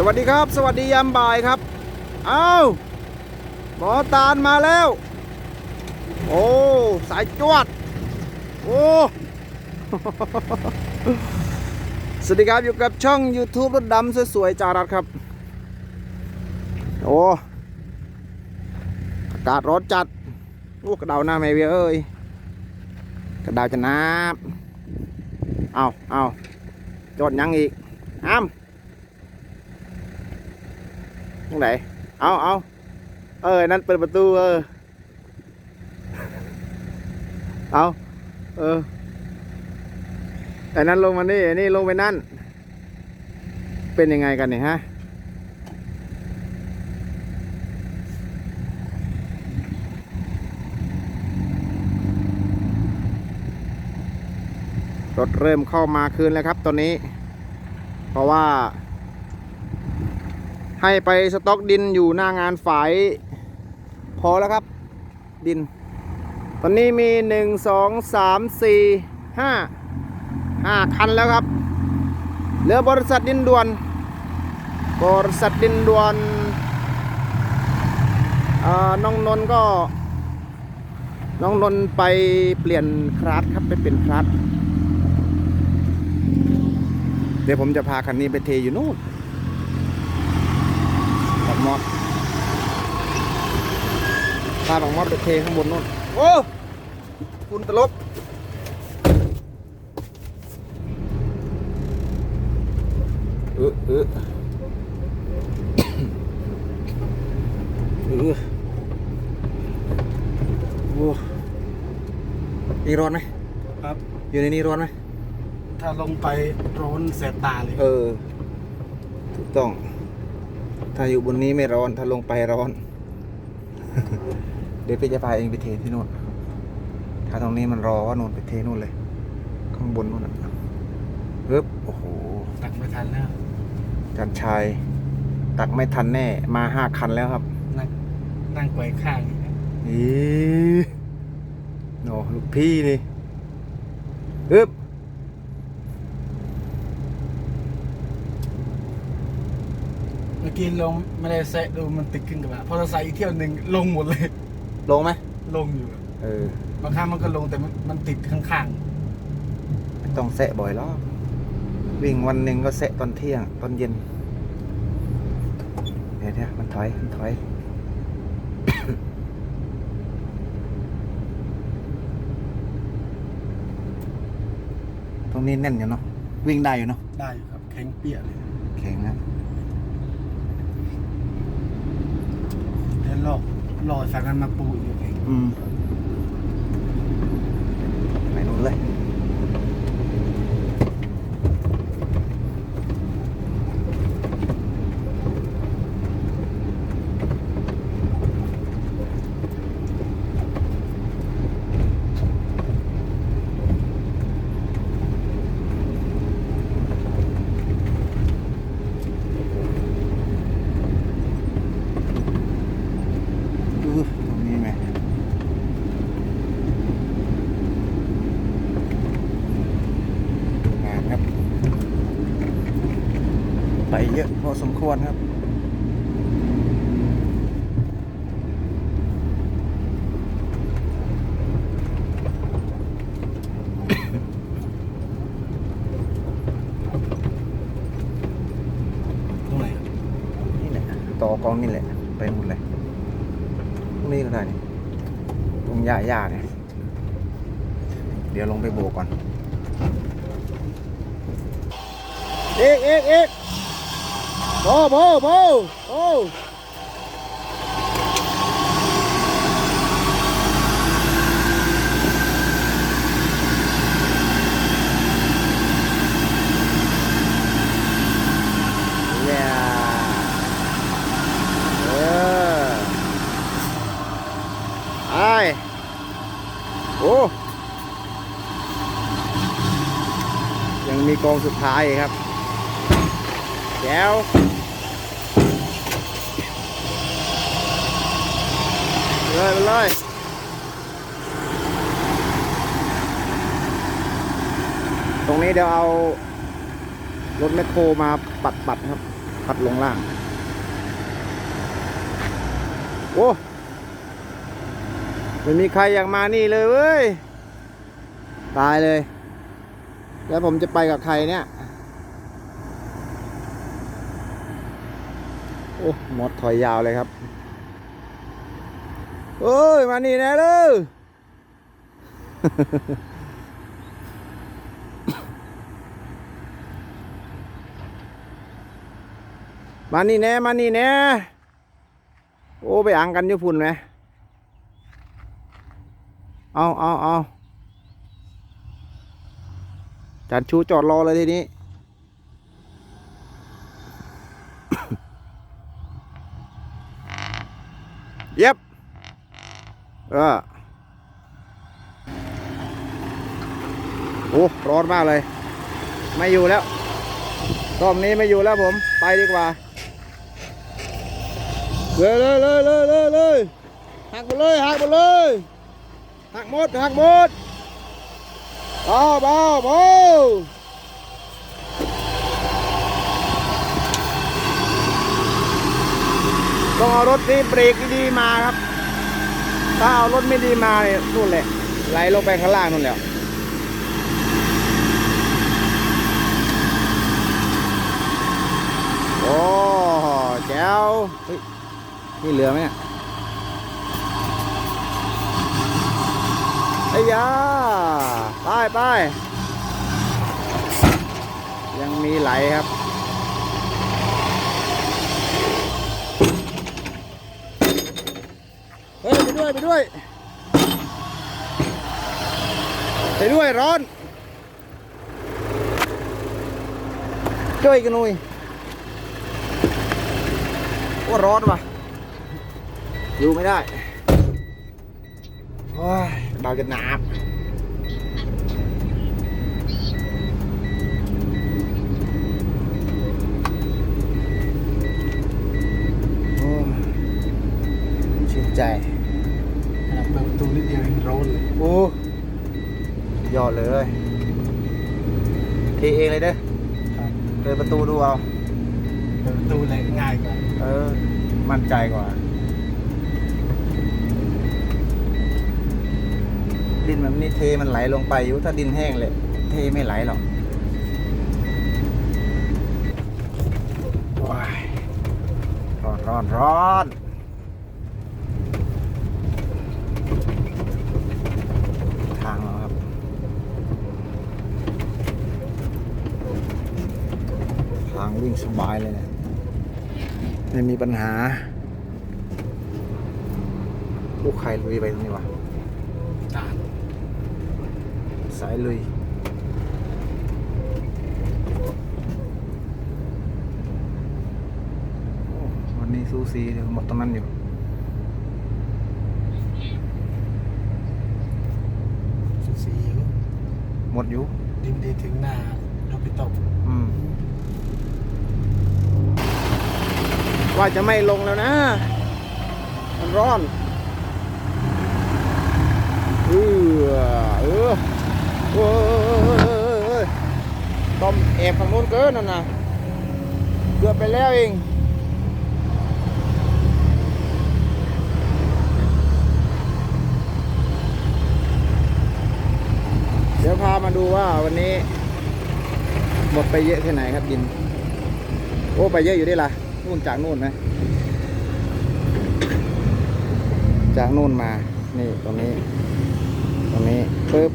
สวัสดีครับ สวัสดียามบ่ายครับเอา้าหมอตาลมาแล้ว โอ้ สายจวด โอ้ สวัสดีครับ อยู่กับช่อง YouTube รถดำสวยๆจารัดครับ โอ้อากาศร้อนจัด โอ้กระดาหน้าไม่เวียเอ้ย กระดาจะน้ำเอาเอาจอดยังอีกอ้าม ตรงไหนเอาเอาเออ นั่นเปิดประตู เออ เอาเออไอ้นั่นลงมานี่ไอ้นี่ลงไปนั่น เป็นยังไงกันเนี่ยฮะ รถเริ่มเข้ามาคืนแล้วครับตอนนี้ เพราะว่า ให้ไปสต็อกดินอยู่หน้างานฝาย พอแล้วครับ ดิน ตอนนี้มีหนึ่งสองสามสี่ห้าห้าคันแล้วครับ เหลือบริษัทดินด่วน บริษัทดินด่วนอ่อน้องนนก็น้องนนไปเปลี่ยนคลาสครับไปเปลี่ยนคลาสเดี๋ยวผมจะพาคันนี้ไปเทอยู่นู่น มอดพาบักมอดไปเทข้างบนนู่นโอ้คุณตลบเออเออเออโอ้นี่ร้อนไหมครับ อยู่ในนี้ร้อนไหมถ้าลงไปร้อนแสบตาเลย เออ ถูกต้อง ถ้าอยู่บนนี้ไม่ร้อน ถ้าลงไปร้อน เดี๋ยวพี่จะพาเองไปเทที่นู่น ถ้าตรงนี้มันร้อนนู่นไปเทนู่นเลย ข้างบนนู่นน่ะปึ๊บโอ้โห ตักไม่ทันแล้วจันชาย ตักไม่ทันแน่ มาห้าคันแล้วครับ นั่งนั่งไกวข้างอย่างนี้นะอีโนลูกพี่นี่ปึ๊บ เมื่อกี้ลงไม่ได้แซะดูมันติดขึ้นกับว่าพอเราใส่อีกเที่ยวหนึ่งลงหมดเลย ลงไหมลงอยู่เออบางครั้งมันก็ลงแต่มันมันติดข้างไม่ต้องแสะบ่อยหรอกวิ่งวันหนึ่งก็แสะตอนเที่ยง ตอนเย็น เดี๋ยวเดี๋ยวมันถอย มันถอย ตรงนี้แน่นอยู่เนาะวิ่งได้อยู่เนาะๆได้อยู่ครับแข็งเปี้ยเลย แข็งนะ เดี๋ยว ลอกลอยฝั่งนั้นมาปูอยู่เองอืมไปนู่นเลย อือตรงนี้ไหม งานครับ ไป เยอะพอสมควรครับ ตรงไหนครับนี่แหละต่อกองนี่แหละ ไปหมดเลยตรงนี้ก็ได้นี่ตรงหญ้าหญ้าเนี่ย เดี๋ยวลงไปโบกก่อนเอกเอกเอก โบโบโบโอ้เนี่ยเออไอโอ้ยังมีกองสุดท้ายครับแก้ว เลยไปเลยตรงนี้เดี๋ยวเอา รถแมคโครมาปัดปัดๆครับพัดลงล่าง โอ้ไม่มีใครอยากมานี่เลยเว้ย ตายเลย แล้วผมจะไปกับใครเนี่ย โอ้หมดถอยยาวเลยครับ เอ้ย มานี่แน่เลยมานี่แน่มานี่แน่โอ้ไปอังกันอยู่พุ่นไหมเอาเอาเอาจัดชูจอดรอเลยทีนี้เย็บ โอ้ร้อนมากเลย ไม่อยู่แล้วรอบนี้ไม่อยู่แล้วผม ไปดีกว่า เลยเลยเลยเลยเลยเลยหักหมดเลยหักหมดเลยหักหมดหักหมดเบาเบาเบาต้องเอารถนี้เบรกดีๆมาครับ ถ้าเอารถไม่ดีมาเนี่ยนู่นแหละไหลลงไปข้างล่างนู่นแหละโอ้แจ๋วเฮ้ยนี่เหลือไหมเนี่ยไอ้ยาไปไปยังมีไหลครับ ด้วยไปด้วย ไปด้วยร้อนช่วยกันหน่อยว่าร้อนว่ะอยู่ไม่ได้โอ้ยเบาจะหนาบใจ เปิดประตูนิดเดียวยังร้อนเลยโอ้ยอดเลยทีเองเลยเด้อครับเปิดประตูดูเอา เปิดประตูเลยง่ายกว่าเออ มั่นใจกว่า ดินแบบนี้เทมันไหลลงไปอยู่ถ้าดินแห้งเลย เทไม่ไหลหรอกว้ายร้อนร้อนร้อนทางแล้วครับ ทาง วิ่งสบายเลยเนี่ยไม่มีปัญหา ลูกใครลุยไปตรงนี้วะจานสายลุยโอ้วันนี้ซูซีเดี๋ยวหมดตรงนั้นอยู่สุดสีอิ๊วหมดอยู่ดินดีถึงหน้าเราไปตกอืม ว่าจะไม่ลงแล้วนะ มันร้อนเออเออเออต้มแอบฝั่งนู้นเกินนั่นนะเกือบไปแล้วเองเดี๋ยวพามาดูว่าวันนี้ หมดไปเยอะแค่ไหนครับดิน โอ้ ไปเยอะอยู่ได้ละ นู่นจากนู่นไหมจากนู่นมา นี่ตรงนี้ ตรงนี้ปึ๊บ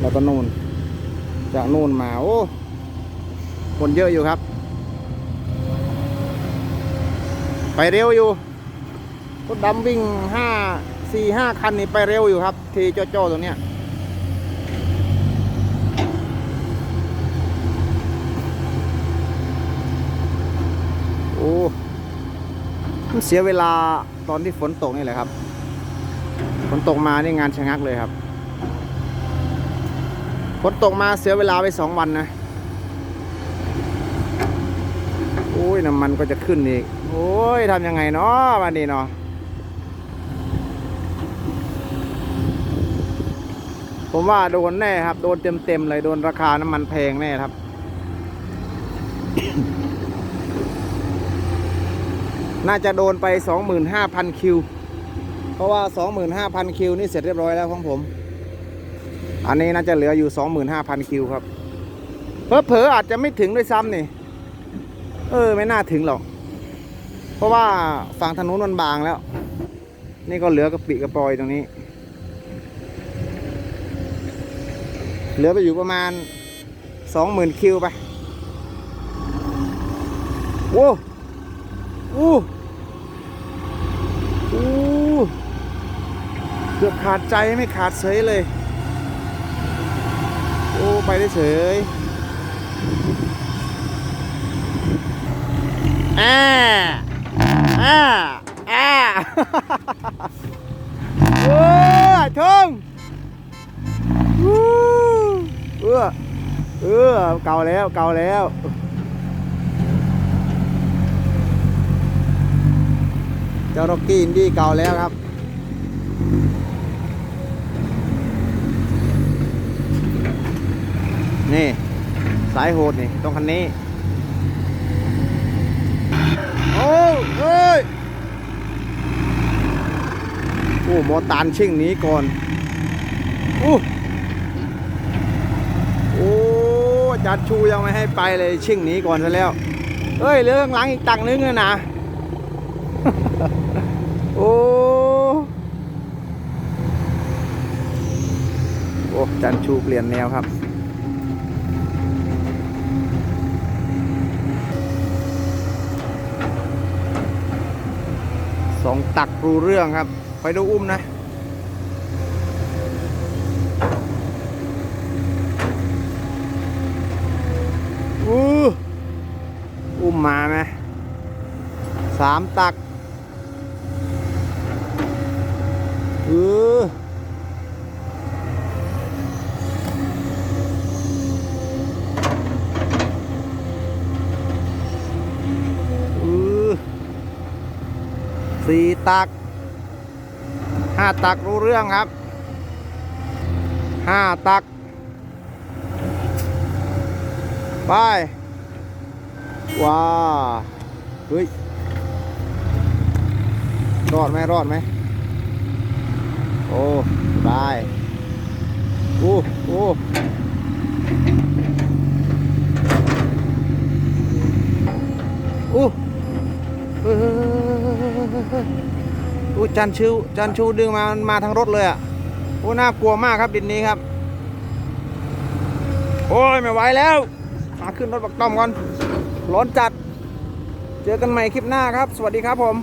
แล้วก็นู่น จากนู่นมา โอ้ คนเยอะอยู่ครับ ไปเร็วอยู่รถดำวิ่งห้าสี่ห้าคันนี่ไปเร็วอยู่ครับ ทีโจ้ๆตรงเนี้ย อ้มันเสียเวลาตอนที่ฝนตกนี่แหละครับ ฝนตกมานี่งานชะงักเลยครับ ฝนตกมาเสียเวลาไปสองวันนะโอ้ยน้ำมันก็จะขึ้นอีก โอ้ยทำยังไงเนาะวันนี้เนาะผมว่าโดนแน่ครับ โดนเต็มๆเลย โดนราคาน้ำมันแพงแน่ครับ น่าจะโดนไป 25,000 คิว เพราะว่า 25,000 คิวนี่เสร็จเรียบร้อยแล้วของผม อันนี้น่าจะเหลืออยู่ 25,000 คิวครับเผลอๆอาจจะไม่ถึงด้วยซ้ำนี่ เออ ไม่น่าถึงหรอก เพราะว่าฝั่งถนนมันบางแล้ว นี่ก็เหลือกระปิกระปอยตรงนี้ เหลือไปอยู่ประมาณ 20,000 คิวไป โว้ อ้โอ้เกือบขาดใจไม่ขาดเฉยเลย โอ้ไปได้เฉยอ่าอ่าอ่าเออชงวู้เออเออเก่าแล้วเก่าแล้ว เจ้าร็อกกี้อินดี้เก่าแล้วครับ นี่ สายโหดนี่ตรงคันนี้ โอ้เฮ้ย โอ้หมอตานชิ่งหนี้ก่อนโอ้โอ้จัดชูยังไม่ให้ไปเลยชิ่งหนีก่อนซะแล้วเฮ้ยเหลือข้างหลังอีกตังนึงเลยนะ โอ้โอ้จันชูเปลี่ยนแนวครับสองตักรู้เรื่องครับ ไปดูอุ้มนะ อู้อุ้มมาไหมสามตักเออเออสี่ตักห้าตักรู้เรื่องครับห้าตัก ไปว้าเฮ้ย รอดไหมรอดไหม โอ้ได้โอ้โอ้โอ้เฮ้ยโอ้จันชูจันชูดึงมามันมาทางรถเลยอะโอ้น่ากลัวมากครับดินนี้ครับ โอ้ยไม่ไหวแล้วมาขึ้นรถบักต้อมก่อนร้อนจัด เจอกันใหม่คลิปหน้าครับ สวัสดีครับผม